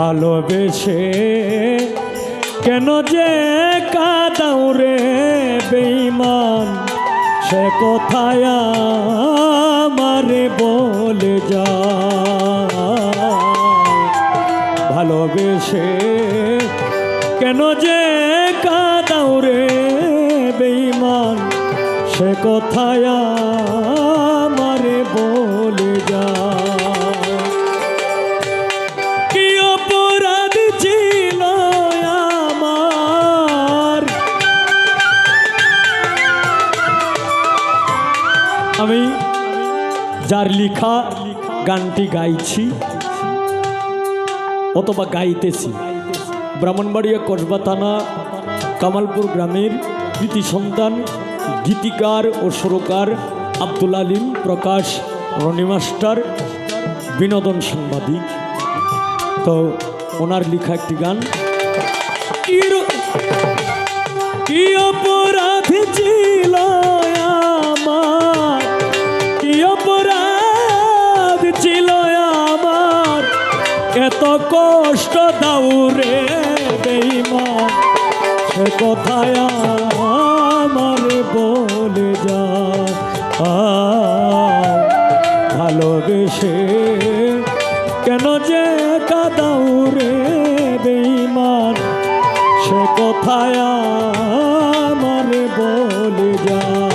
ভালোবেসে। কেন যে কাদাও রে বেইমান সে কথায় আমারে বলে যা। ভালোবেসে। কেন যে কাদাও রে বেইমান সে কথায় আমি যার লিখা গানটি গাইছি, অথবা গাইতেছি। ব্রাহ্মণবাড়িয়া কসবা থানা, কামালপুর গ্রামের কৃতি সন্তান, গীতিকার ও সুরকার আব্দুল আলিম প্রকাশ, রনি মাস্টার, বিনোদন সাংবাদিক। তো ওনার লেখা একটি গান কি অপরাধ ছিল? এত কষ্ট দাও রে বেইমান সে কথায় আমার বলে যা। ভালোবেসে কেন যে কাদাও রে বেইমান সে কথায় আমার বলে যা।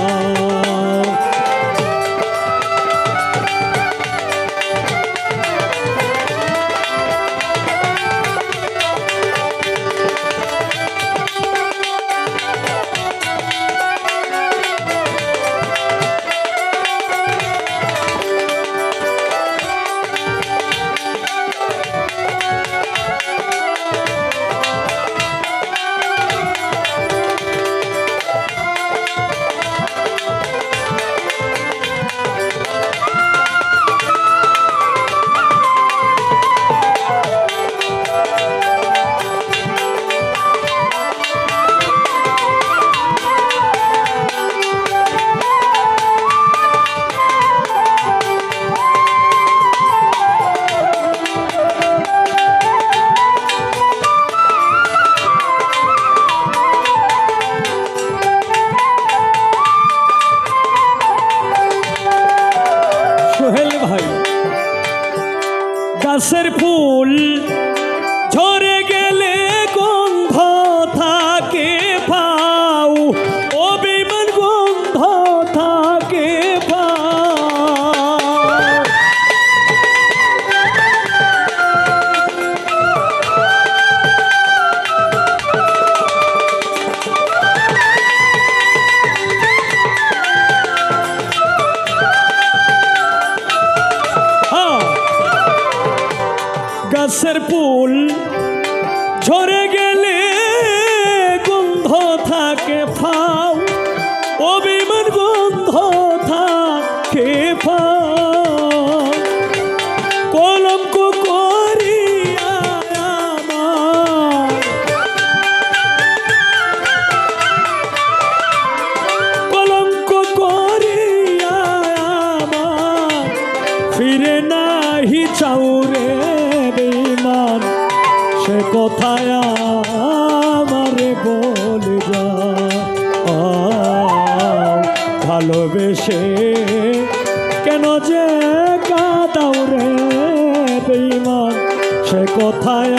গাছের ফুল ঝরে গেলে গন্ধ থাকে ফাও কথায় আমারে বলে যা ভালোবেসে কেন যে কাদাও রে বেইমান সে কথায়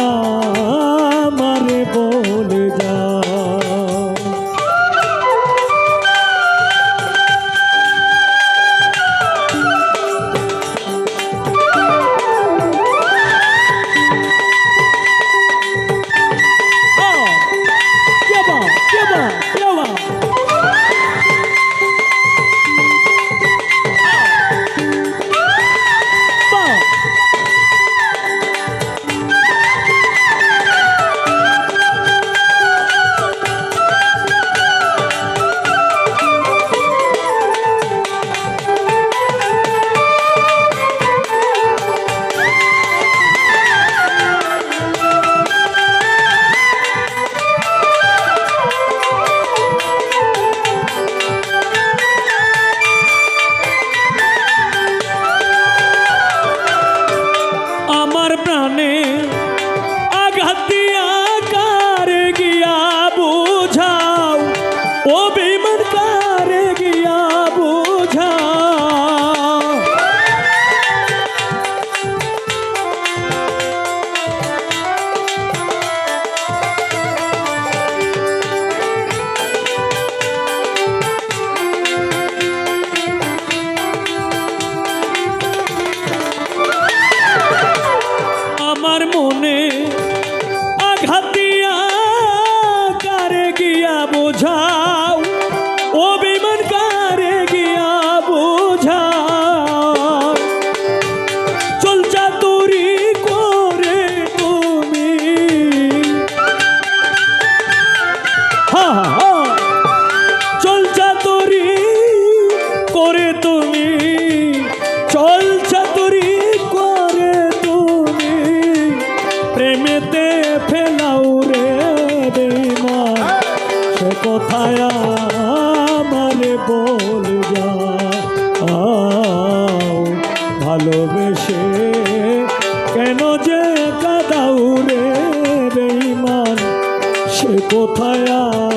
চল চাতরি করে তুমি। চল করে তুমি। ফেলাও রে সে বল ভালোবেসে কেন যে কাদাও রে বেইমা সে কোথায়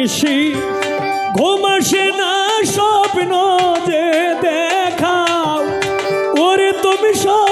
নিশি ঘুমাসে না স্বপ্ন যে দেখাও। ওরে তুমি স্বপ্ন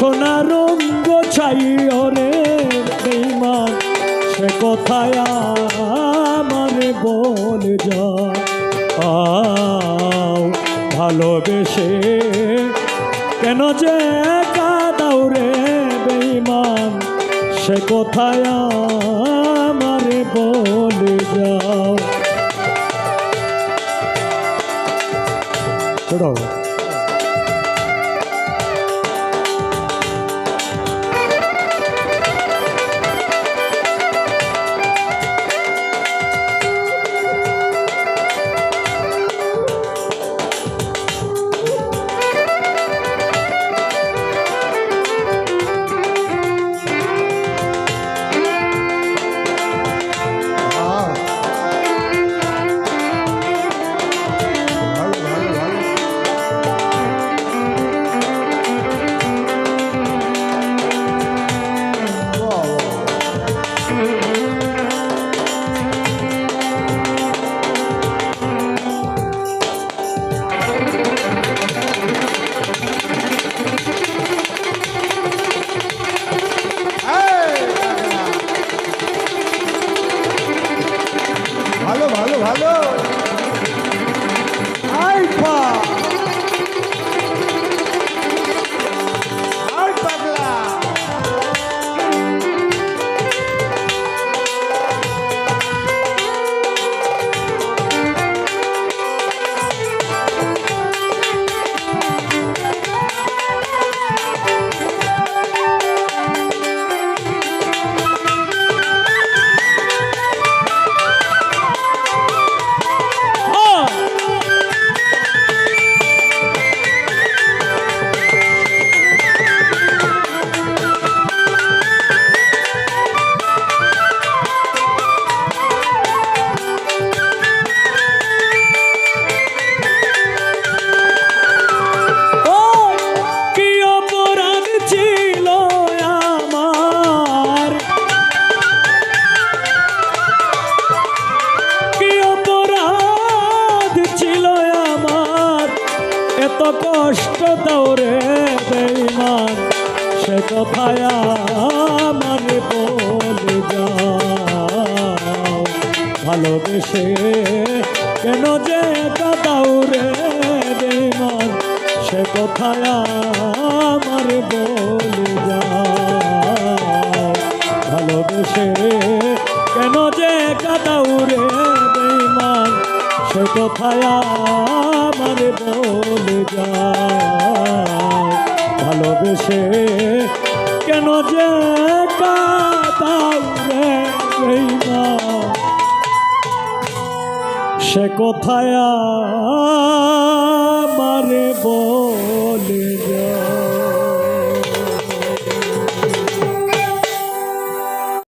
সোনা রঙ্গ চাই ওরে বেইমান সে কথায় মানে বল যা ভালোবেসে কেন যে কাদাও রে বেইমান সে কথায় আমারে বলে যাও। দৌড়ে বেইমান, সে কথায় আমার বলে যাও। ভালোবেসে কেন যে রে বেমান সে কথায় আমার বলে যা ভালোবেসে কেন যে কাদাও রে বেইমান সে কোথায় আমার বলে যায়। ভালোবেসে কেন যে সে কোথায় আমারে বলে